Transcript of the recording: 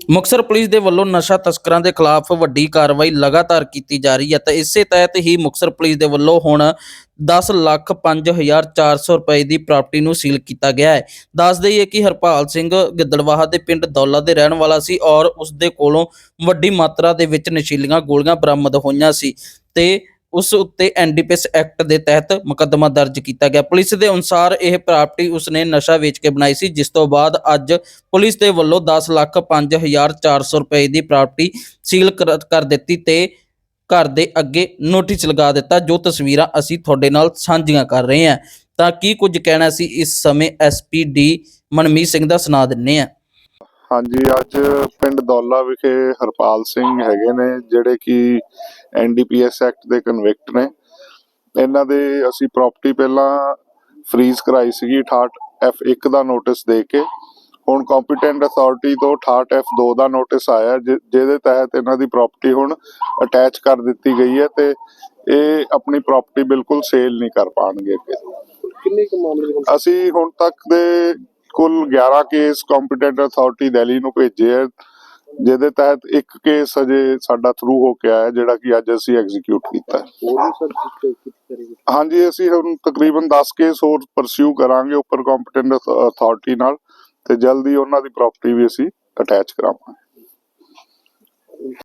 Muktsar police ਦੇ ਵੱਲੋਂ ਨਸ਼ਾ ਤਸਕਰਾਂ ਦੇ ਖਿਲਾਫ ਵੱਡੀ ਕਾਰਵਾਈ ਲਗਾਤਾਰ ਕੀਤੀ ਜਾ ਰਹੀ ਹੈ ਤਾਂ ਇਸੇ ਤਹਿਤ ਹੀ ਮੁਕਤਸਰ ਪੁਲਿਸ ਦੇ ਵੱਲੋਂ ਹੁਣ 10 ਲੱਖ 5400 ਰੁਪਏ ਦੀ ਪ੍ਰਾਪਰਟੀ ਨੂੰ ਸੀਲ ਕੀਤਾ ਗਿਆ ਹੈ। ਦੱਸ ਦਈਏ ਕਿ ਹਰਪਾਲ ਸਿੰਘ ਗਿੱਦੜਵਾਹਾ ਦੇ ਪਿੰਡ ਦੌਲਾ ਦੇ ਰਹਿਣ ਵਾਲਾ ਸੀ ਔਰ ਉਸ ਦੇ ਕੋਲੋਂ ਵੱਡੀ ਮਾਤਰਾ ਦੇ ਵਿੱਚ ਨਸ਼ੀਲੀਆਂ ਗੋਲੀਆਂ ਬਰਾਮਦ ਹੋਈਆਂ ਸੀ ਤੇ ਉਸ ਉੱਤੇ ਐਨਡੀਪੀਐਸ ਐਕਟ ਦੇ ਤਹਿਤ ਮੁਕੱਦਮਾ ਦਰਜ ਕੀਤਾ ਗਿਆ। ਪੁਲਿਸ ਦੇ ਅਨੁਸਾਰ ਇਹ ਪ੍ਰਾਪਰਟੀ ਉਸਨੇ ਨਸ਼ਾ ਵੇਚ ਕੇ ਬਣਾਈ ਸੀ, ਜਿਸ ਤੋਂ ਬਾਅਦ ਅੱਜ ਪੁਲਿਸ ਦੇ ਵੱਲੋਂ 10 ਲੱਖ 5400 ਰੁਪਏ ਦੀ ਪ੍ਰਾਪਰਟੀ ਸੀਲ ਕਰ ਕਰ ਦਿੱਤੀ ਤੇ ਘਰ ਦੇ ਅੱਗੇ ਨੋਟਿਸ ਲਗਾ ਦਿੱਤਾ, ਜੋ ਤਸਵੀਰਾਂ ਅਸੀਂ ਤੁਹਾਡੇ ਨਾਲ ਸਾਂਝੀਆਂ ਕਰ ਰਹੇ ਹਾਂ। ਤਾਂ ਕੀ ਕੁਝ ਕਹਿਣਾ ਸੀ ਇਸ ਸਮੇਂ ਐਸਪੀਡੀ ਮਨਮੀਤ ਸਿੰਘ ਦਾ ਸੁਣਾ ਦਿੰਨੇ ਆ ਹਾਂਜੀ ਅੱਜ ਪਿੰਡ ਦੌਲਾ ਵਿਖੇ ਹਰਪਾਲ ਸਿੰਘ ਹੈਗੇ ਨੇ ਜਿਹੜੇ ਕਿ ਐਨਡੀਪੀਐਸ ਐਕਟ ਦੇ ਕਨਵਿਕਟ ਨੇ। ਇਹਨਾਂ ਦੇ ਅਸੀਂ ਪ੍ਰਾਪਰਟੀ ਪਹਿਲਾਂ ਫ੍ਰੀਜ਼ ਕਰਾਈ ਸੀਗੀ 68 F1 ਦਾ ਨੋਟਿਸ ਦੇ ਕੇ। ਹੁਣ ਕੰਪੀਟੈਂਟ ਅਥਾਰਟੀ ਤੋਂ 68 F2 ਦਾ ਨੋਟਿਸ ਆਇਆ ਜਿਹਦੇ ਤਹਿਤ ਇਹਨਾਂ ਦੀ ਪ੍ਰਾਪਰਟੀ ਹੁਣ ਅਟੈਚ ਕਰ ਦਿੱਤੀ ਗਈ ਹੈ ਤੇ ਇਹ ਆਪਣੀ ਪ੍ਰਾਪਰਟੀ ਬਿਲਕੁਲ ਸੇਲ ਨਹੀਂ ਕਰ ਪਾਣਗੇ ਅੱਗੇ। ਕਿੰਨੇ ਕੁ ਮਾਮਲੇ ਹੁਣ ਅਸੀਂ ਹੁਣ ਤੱਕ ਦੇ ਕੁੱਲ 11 ਕੇਸ ਕੰਪੀਟੈਂਟ ਅਥਾਰਟੀ ਦਿੱਲੀ ਨੂੰ ਭੇਜੇ ਹੈ ਜਿਹਦੇ ਤਹਿਤ ਇੱਕ ਕੇਸ ਅਜੇ ਸਾਡਾ ਥਰੂ ਹੋ ਕੇ ਆਇਆ ਜਿਹੜਾ ਕਿ ਅੱਜ ਅਸੀਂ ਐਗਜ਼ੀਕਿਊਟ ਕੀਤਾ। ਹਾਂਜੀ ਅਸੀਂ ਹੁਣ ਤਕਰੀਬਨ 10 ਕੇਸ ਹੋਰ ਪਰਸਿਊ ਕਰਾਂਗੇ ਉੱਪਰ ਕੰਪੀਟੈਂਟ ਅਥਾਰਟੀ ਨਾਲ ਤੇ ਜਲਦੀ ਉਹਨਾਂ ਦੀ ਪ੍ਰਾਪਰਟੀ ਵੀ ਅਸੀਂ ਅਟੈਚ ਕਰਾਵਾਂਗੇ।